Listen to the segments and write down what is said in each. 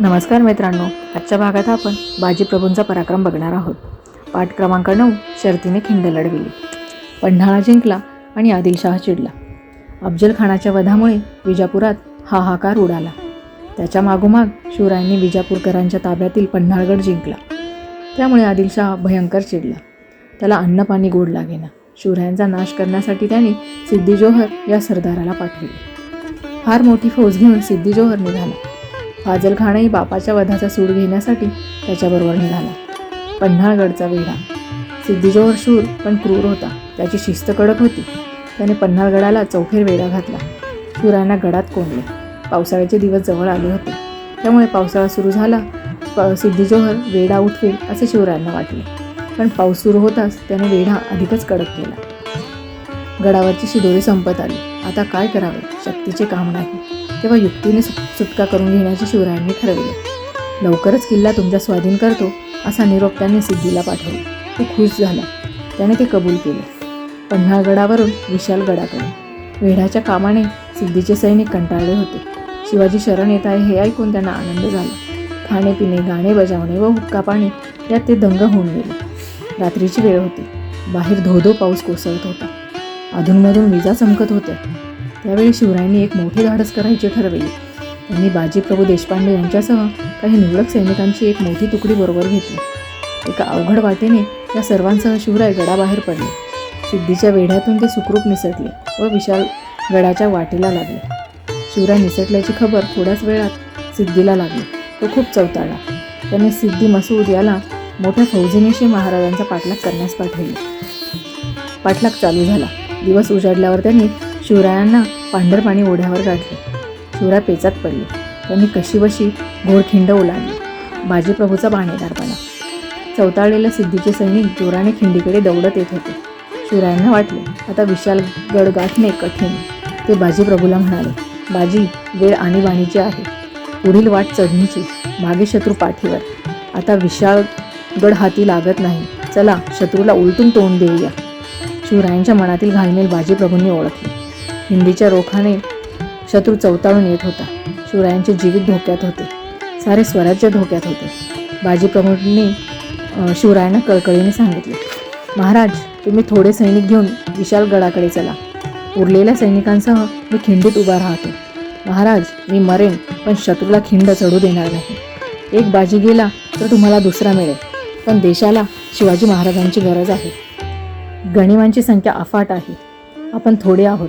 नमस्कार मित्रांनो आजच्या भागात आपण बाजीप्रभूंचा पराक्रम बघणार आहोत. पाठ क्रमांक नऊ शर्तीने खिंड लढविली. पन्हाळा जिंकला आणि आदिलशाह चिडला. अफजल खानाच्या वधामुळे विजापुरात हाहाकार उडाला. त्याच्या मागोमाग शिवरायांनी विजापूरकरांच्या ताब्यातील पन्हाळगड जिंकला. त्यामुळे आदिलशाह भयंकर चिडला. त्याला अन्नपाणी गोड लागेना. शिवरायांचा नाश करण्यासाठी त्याने सिद्धी जोहर या सरदाराला पाठविले. फार मोठी फौज घेऊन सिद्धी जोहर निघाला. फाजल खानही बापाच्या वधाचा सूड घेण्यासाठी त्याच्याबरोबर निघाला. पन्हाळगडचा वेढा. सिद्धिजोहर शूर पण क्रूर होता. त्याची शिस्त कडक होती. त्याने पन्हाळगडाला चौफेर वेढा घातला. शूरांना गडात कोंडले. पावसाळ्याचे दिवस जवळ आले होते. त्यामुळे पावसाळा सुरू झाला. प सिद्धिजोहर वेढा उठवेल असे शिवरायांना वाटले. पण पाऊस सुरू होताच त्याने वेढा अधिकच कडक केला. गडावरची शिदोरी संपत आली. आता काय करावे? शक्तीचे काम नाही. तेव्हा युक्तीने सुट सुटका करून घेण्याचे शिवरायांनी ठरविले. लवकरच किल्ला तुमच्या स्वाधीन करतो असा निरोप त्याने सिद्धीला पाठवला. तो खुश झाला. त्याने ते कबूल केले. पन्हाळगडावरून विशाल गडाकडे. वेढाच्या कामाने सिद्धीचे सैनिक कंटाळले होते. शिवाजी शरण येत आहे हे ऐकून त्यांना आनंद झाला. खाणेपिणे गाणे बजावणे व हुक्का पाणी यात ते दंग होऊन गेले. रात्रीची वेळ होती. बाहेर धोधो पाऊस कोसळत होता. अधूनमधून विजा चमकत होत्या. त्यावेळी शिवरायांनी एक मोठे धाडस करायचे ठरविले. त्यांनी बाजीप्रभू देशपांडे यांच्यासह काही निवडक सैनिकांची एक मोठी तुकडी बरोबर घेतली. एका अवघड वाटेने या सर्वांसह शिवराय गडाबाहेर पडले. सिद्धीच्या वेढ्यातून ते सुखरूप निसटले व विशाल गडाच्या वाटेला लागले. शिवराय निसटल्याची खबर थोड्याच वेळात सिद्धीला लागली. तो खूप चवताळला. त्याने सिद्धी मसूद याला मोठ्या फौजेनेशी महाराजांचा पाठलाग करण्यास पाठवले. पाठलाग चालू झाला. दिवस उजाडल्यावर त्यांनी शिवरायांना पांढरपाणी ओढ्यावर गाठले. शिवराय पेचात पडले. त्यांनी कशीबशी घोडखिंड ओलांडली. बाजीप्रभूचा बाणेदारपणा चवताळलेल्या सिद्धीचे सैनिक जोराने खिंडीकडे दौडत येत होते. शिवरायांना वाटले आता विशाल गड गाठणे कठीण. ते बाजीप्रभूला म्हणाले बाजी वेळ आणीबाणीची आहे. पुढील वाट चढणीची मागे शत्रू पाठीवर. आता विशाळ गड हाती लागत नाही. चला शत्रूला उलटून तोंड देऊया. शिवरायांच्या मनातील घालमेल बाजीप्रभूंनी ओळखले. हिंदीच्या रोखाने शत्रू चौताळून येत होता. शिवरायांचे जीवित धोक्यात होते. सारे स्वराज्य धोक्यात होते. बाजी अ, शिवरायांना कळकळीने सांगितले महाराज तुम्ही थोडे सैनिक घेऊन विशाल गडाकडे चला. उरलेल्या सैनिकांसह मी खिंडीत उभा राहतो. महाराज मी मरेन पण शत्रूला खिंड चढू देणार नाही. एक बाजी गेला तर तुम्हाला दुसरा मिळेल. पण देशाला शिवाजी महाराजांची गरज आहे. गणिमांची संख्या अफाट आहे. आपण थोडे आहोत.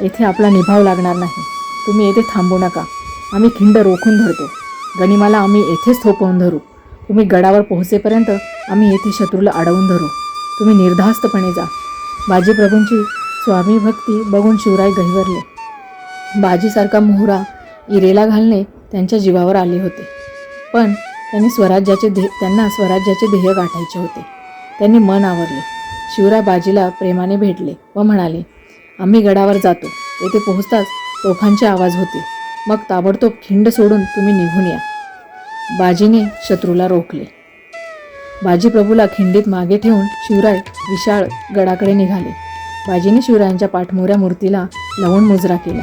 येथे आपला निभाव लागणार नाही. तुम्ही येथे थांबू नका. आम्ही खिंड रोखून धरतो. गणिमाला आम्ही येथेच थोपवून धरू. तुम्ही गडावर पोहोचेपर्यंत आम्ही येथे शत्रूला अडवून धरू. तुम्ही निर्धास्तपणे जा. बाजीप्रभूंची स्वामी भक्ती बघून शिवराय गहिवरले. बाजीसारखा मोहरा इरेला घालणे त्यांच्या जीवावर आले होते. पण त्यांनी स्वराज्याचे ध्ये त्यांना स्वराज्याचे ध्येय गाठायचे होते. त्यांनी मन आवरले. शिवराय बाजीला प्रेमाने भेटले व म्हणाले आम्ही गडावर जातो. येथे पोहोचताच तोफांचे आवाज होते. मग ताबडतोब खिंड सोडून तुम्ही निघून या. बाजीने शत्रूला रोखले. बाजीप्रभूला खिंडीत मागे ठेवून शिवराय विशाळ गडाकडे निघाले. बाजीने शिवरायांच्या पाठमोऱ्या मूर्तीला लावून मुजरा केला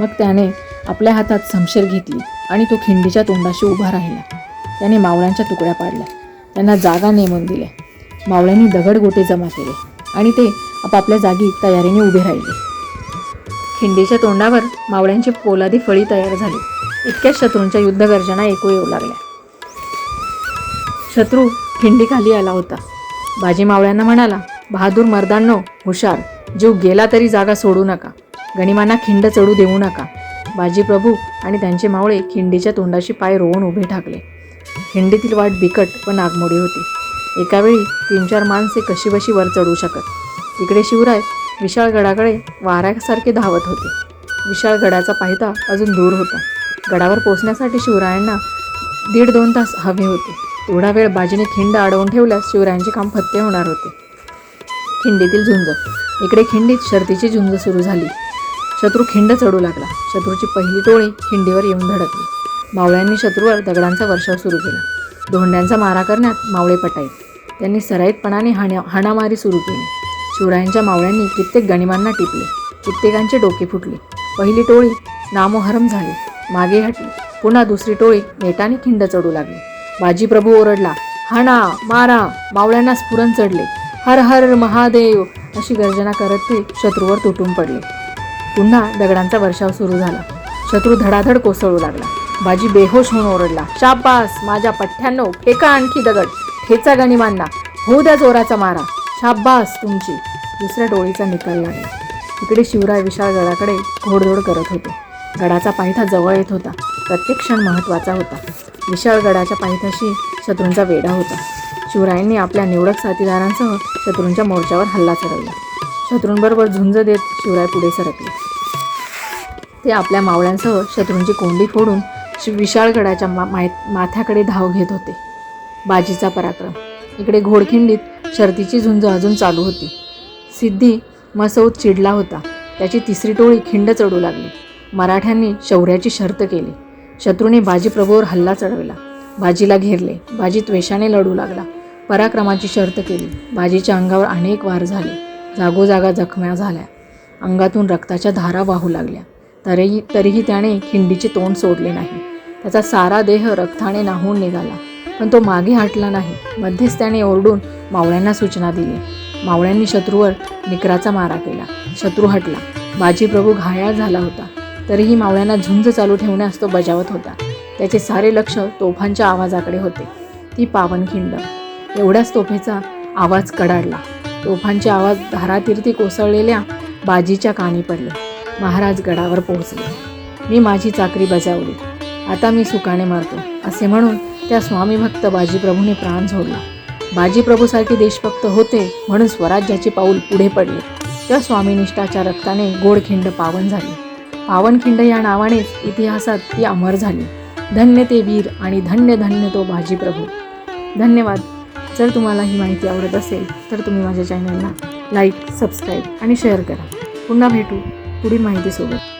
मग त्याने आपल्या हातात समशेर घेतली आणि तो खिंडीच्या तोंडाशी उभा राहिला. त्याने मावळ्यांच्या तुकड्या पाडल्या. त्यांना जागा नेमून दिल्या. मावळ्यांनी दगड गोटे जमा केले आणि ते आपापल्या जागी तयारीने उभे राहिले. खिंडीच्या तोंडावर मावळ्यांची पोलादी फळी तयार झाली. इतक्याच शत्रूंच्या युद्धगर्जना ऐकू येऊ लागल्या. शत्रू खिंडीखाली आला होता. बाजी मावळ्यांना म्हणाला बहादूर मर्दांनो हुशार. जीव गेला तरी जागा सोडू नका. गणिमांना खिंड चढू देऊ नका. बाजी प्रभू आणि त्यांचे मावळे खिंडीच्या तोंडाशी पाय रोवून उभे ठाकले. खिंडीतील वाट बिकट व नागमोडी होती. एकावेळी तीन चार माणसे कशीबशी वर चढू शकत. इकडे शिवराय विशाळ गडाकडे वाऱ्यासारखे धावत होते. विशाळ गडाचा पायथा अजून दूर होता. गडावर पोचण्यासाठी शिवरायांना दीड दोन तास हवे होते. तेवढा वेळ बाजीने खिंड अडवून ठेवल्यास शिवरायांचे काम फत्ते होणार होते. खिंडीतील झुंज. इकडे खिंडीत शर्तीची झुंज सुरू झाली. शत्रू खिंड चढू लागला. शत्रूची पहिली टोळी खिंडीवर येऊन धडकली. मावळ्यांनी शत्रूवर दगडांचा वर्षाव सुरू केला. धोंड्यांचा मारा करण्यात मावळे पटाईत त्यांनी सराईतपणाने हाण्या हाणामारी सुरू केली. शिवरायांच्या मावळ्यांनी कित्येक गणिमांना टिपले. कित्येकांचे डोके फुटले. पहिली टोळी नामोहरम झाली. मागे हटली. पुन्हा दुसरी टोळी नेटाने खिंड चढू लागली. बाजीप्रभू ओरडला हाणा मारा मावळ्यांना स्फुरण चढले. हर हर महादेव अशी गर्जना करत ते शत्रूवर तुटून पडले. पुन्हा दगडांचा वर्षाव सुरू झाला. शत्रू धडाधड कोसळू लागला. बाजी बेहोश होऊन ओरडला शाबास माझ्या पठ्ठ्यांनो फेका आणखी दगड. ठेचा गणिमांना. होऊ द्या जोराचा मारा. शाबास तुमची. दुसऱ्या डोळीचा निकाल लागला. इकडे शिवराय विशाळ गडाकडे घोडदोड करत होते. गडाचा पायथा जवळ येत होता. प्रत्येक क्षण महत्त्वाचा होता. विशाळ गडाच्या पायथ्याशी शत्रूंचा वेढा होता. शिवरायांनी आपल्या निवडक साथीदारांसह शत्रूंच्या मोर्चावर हल्ला चढवला. शत्रूंबरोबर झुंज देत शिवराय पुढे सरकले. ते आपल्या मावळ्यांसह शत्रूंची कोंडी फोडून शि- विशाळगडाच्या मा माथ्याकडे धाव घेत होते. बाजीचा पराक्रम. इकडे घोडखिंडीत शर्तीची झुंज अजून चालू होती. सिद्धी मसौद चिडला होता. त्याची तिसरी टोळी खिंड चढू लागली. मराठ्यांनी शौर्याची शर्त केली. शत्रूने बाजीप्रभूवर हल्ला चढविला. बाजीला घेरले. बाजी त्वेषाने लढू लागला. पराक्रमाची शर्त केली. बाजीच्या अंगावर अनेक वार झाले. जागोजागा जखम्या झाल्या. अंगातून रक्ताच्या धारा वाहू लागल्या. तरीही तरीही त्याने खिंडीचे तोंड सोडले नाही. त्याचा सारा देह रक्ताने नाहून निघाला. पण तो मागे हटला नाही. मध्येच त्याने ओरडून मावळ्यांना सूचना दिली. मावळ्यांनी शत्रूवर निकराचा मारा केला. शत्रू हटला. बाजीप्रभू घायाळ झाला होता. तरीही मावळ्यांना झुंज चालू ठेवण्यास तो बजावत होता. त्याचे सारे लक्ष तोफांच्या आवाजाकडे होते. ती पावनखिंड एवढ्याच तोफेचा आवाज कडाडला. तोफांचे आवाज धारातीर्थी कोसळलेल्या बाजीच्या कानी पडले. महाराज गडावर पोहोचले. मी माझी चाकरी बजावली. आता मी सुकाने मारतो असे म्हणून त्या स्वामीभक्त बाजीप्रभूने प्राण बाजी प्रभूसारखे देशभक्त होते म्हणून स्वराज्याचे पाऊल पुढे पडले. त्या स्वामीनिष्ठाच्या रक्ताने गोडखिंड पावन झाली. पावनखिंड या नावानेच इतिहासात ती अमर झाली. धन्य ते वीर आणि धन्य धन्य तो बाजीप्रभू. धन्यवाद. जर तुम्हाला ही माहिती आवडत असेल तर तुम्ही माझ्या चॅनलला लाईक सबस्क्राईब आणि शेअर करा. पुन्हा भेटू पुढील माहितीसोबत.